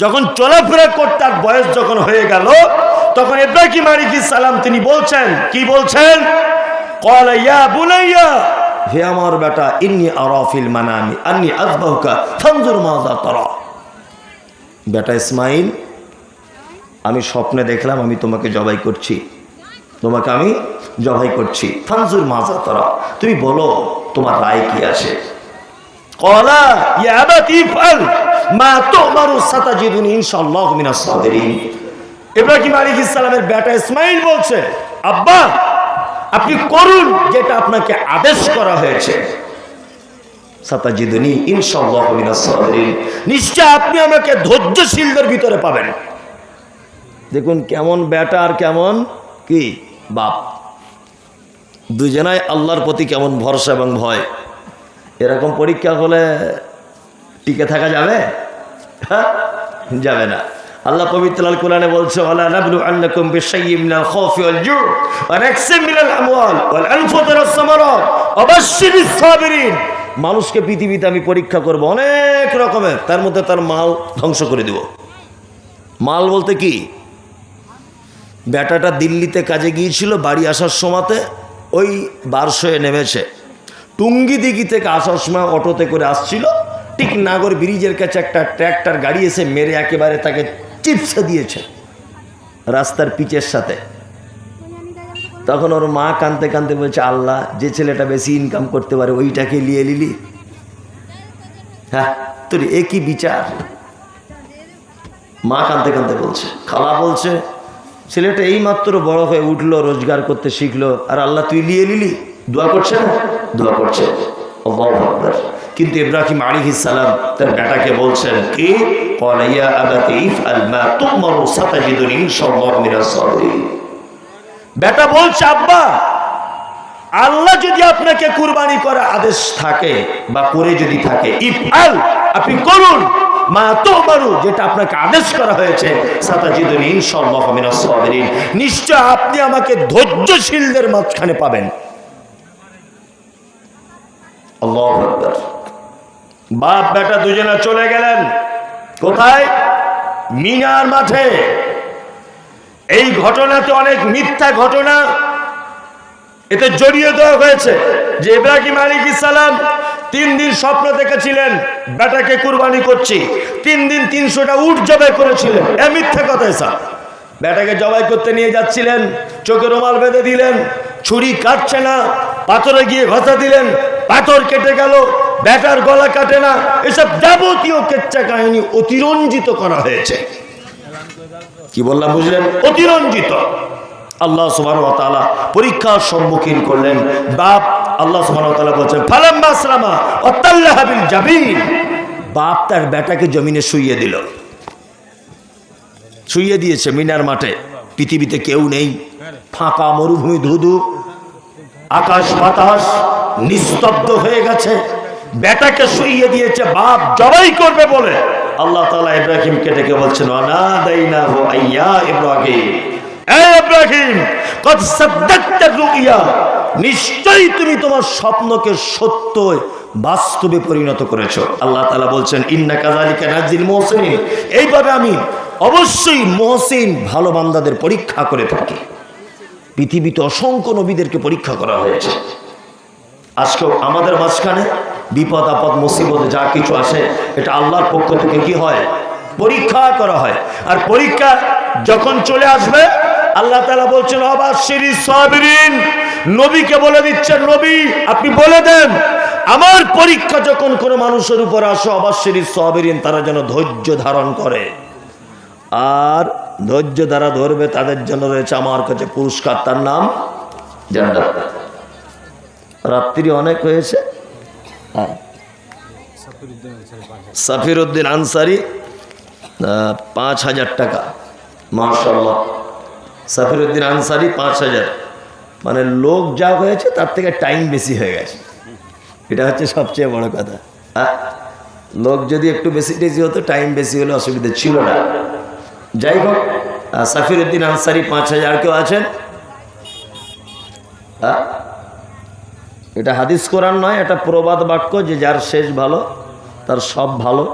যখন চলাফেরা করতে আর বয়স যখন হয়ে গেল, তখন ইব্রাহিম আলিকি সালাম তিনি বলছেন, কি বলছেন? কলা ইয়া বুলাইয়া হে আমার বেটা, ইন্নি আরাফিল মানামি, আন্নি আজবাহুকা ফানজুর মাজা তরা। বেটা ইসমাইল, আমি স্বপ্নে দেখলাম আমি তোমাকে জবাই করছি। তোমাকে আমি জবাই করছি। ফানজুর মাজা তরা, তুমি বলো, তোমার রায় কি আছে? কলা ইয়া আবাতি, ফাল সাতাজিদুনি সালামের বলছে, আব্বা, আপনি করুন যেটা আপনাকে আদেশ করা হয়েছে। নিশ্চয় আপনি আমাকে ধৈর্যশীলদের ভিতরে পাবেন। দেখুন কেমন বেটা আর কেমন কি বাপ। দুজনাই আল্লাহর প্রতি কেমন ভরসা এবং ভয়। এরকম পরীক্ষা হলে টিকে থাকা যাবে? যাবে না। আল্লাহ পবিত্র আল কোরআনে বলছে, ওয়ালা নাবলু আন্নাকুম বিশাইয়্যিম মিনাল খাউফি ওয়াল জু' ওয়া নাকসিম মিনাল আমওয়াল ওয়াল সামারাত সাবিরিন। মানুষকে পৃথিবীতে আমি পরীক্ষা করব অনেক রকমের, তার মধ্যে তার মাল ধ্বংস করে দিব। মাল বলতে কি? বেটাটা দিল্লিতে কাজে গিয়েছিল, বাড়ি আসার সময়তে, ওই বারশোয়ে নেমেছে। টুঙ্গি দিঘি থেকে আসার সময় অটোতে করে আসছিল নাগর ব্রিজের কাছে একটা ট্র্যাক্টর গাড়ি এসে মেরে একেবারে তাকে চিপসে দিয়েছে রাস্তার পিচের সাথে। তখন ওর মা কানতে কানতে বলছে, আল্লাহ, যে ছেলেটা বেশি ইনকাম করতে পারে ওইটাকে নিয়ে নিলি? হ্যাঁ তোর একই বিচার? মা কানতে কানতে বলছে, খালা বলছে, ছেলেটা এই মাত্র বড় হয়ে উঠল, রোজগার করতে শিখলো, আর আল্লাহ তুই নিয়ে নিলি? দোয়া করছে না? দোয়া করছে। আকবার। কিন্তু ইব্রাহিম আলাইহিস সালাম তার বেটাকে বলছেন, কি? ক্বালা ইয়া আবাতি ইফআল মা তুমারু সাবিরিন। বেটা বলছে, আব্বা, আল্লাহ যদি আপনাকে কুরবানি করার আদেশ থাকে বা করে যদি থাকে, ইফআল আপনি করুন। মা তোবারু যেটা আপনাকে আদেশ করা হয়েছে, সাতাজিদুন ইনশাআল্লাহ মিনাস সাবিরিন। নিশ্চয় আপনি আমাকে ধৈর্যশীলদের মাঝখানে পাবেন। বাপ বেটা দুজনে চলে গেলেন। কোথায়? মিনার মাঠে। এই ঘটনাতে অনেক মিথ্যা ঘটনা এতে জড়িয়ে দেওয়া হয়েছে যে ইব্রাহিম আলী সালাম তিন দিন স্বপ্ন দেখেছিলেন, বেটাকে কুরবানি করছি। তিন দিন তিনশোটা উট জবাই করেছিলেন। এ মিথ্যা কথা এসব। বেটাকে জবাই করতে নিয়ে যাচ্ছিলেন, চোখে রুমাল বেঁধে দিলেন, ছুরি কাটছে না, পাথরে গিয়ে ঘষা দিলেন, পাথর কেটে গেল বেটার গলা কাটে না। এসব যাবতীয় কেচ্চা কাহিনী অতিরঞ্জিত করা হয়েছে। কি বললাম, বুঝলেন? অতিরঞ্জিত। আল্লাহ সুবাহ পরীক্ষার সম্মুখীন করলেন। বাপ আল্লাহ সুবাহ বলছেন, ফালাম্মা আসলামা অত্তাল্লাহ বাপ তার বেটাকে জমিনে শুইয়ে দিল। শুইয়ে দিয়েছে মিনার মাঠে। পৃথিবীতে কেউ নেই। ফাঁকা মরুভূমি ধুধু। আকাশ বাতাস নিস্তব্ধ হয়ে গেছে। বেটাকে শুইয়ে দিয়েছে, বাপ জবাই করবে বলে। আল্লাহ তাআলা ইব্রাহিমকে ডেকে বলছেন ইব্রাহিম। নিশ্চয়ই তুমি তোমার স্বপ্নকে সত্য বাস্তবে পরিণত করেছ। আল্লাহ তাআলা বলছেন ইন্না কাযালিকা নাজিল মুহসিনিন। এইভাবে আমি অবশ্যই মহসিন ভালো বান্দাদের পরীক্ষা করে থাকি। পৃথিবীতে অসংখ্য নবীদেরকে পরীক্ষা করা হয়েছে। আজকেও আমাদের মাঝখানে বিপদ, আপদ, মুসিবত, যা কিছু আসে, এটা আল্লাহর পক্ষ থেকে কি হয়? পরীক্ষা করা হয়। আর পরীক্ষা যখন চলে আসবে, আল্লাহ তালা বলছেন সিরি সাবিরিন। নবীকে বলে দিচ্ছেন, নবী, আপনি বলে দেন, আমার পরীক্ষা যখন কোনো মানুষের উপর আসে অবাস সিরি সাবিরিন, তারা যেন ধৈর্য ধারণ করে। আর ধৈর্য দ্বারা ধরবে, তাদের জন্য রয়েছে আমার কাছে পুরস্কার, তার নাম জান্নাত। রাত্রি অনেক হয়েছে হ্যাঁ। সাফির উদ্দিন আনসারি পাঁচ হাজার টাকা। মার্শাল্লাহ সাফির উদ্দিন আনসারি পাঁচ হাজার। মানে লোক যা হয়েছে তার থেকে টাইম বেশি হয়ে গেছে। এটা হচ্ছে সবচেয়ে বড় কথা। হ্যাঁ? লোক যদি একটু বেশি টেশি হতো টাইম বেশি হলে অসুবিধা ছিল না। যাই হোক সাফির উদ্দিন আনসারি পাঁচ হাজার কেউ আছেন? হ্যাঁ? এটা হাদিস কোরআন নয় এটা প্রবাদ বাক্য যে যার শেষ ভালো তার সব ভালো।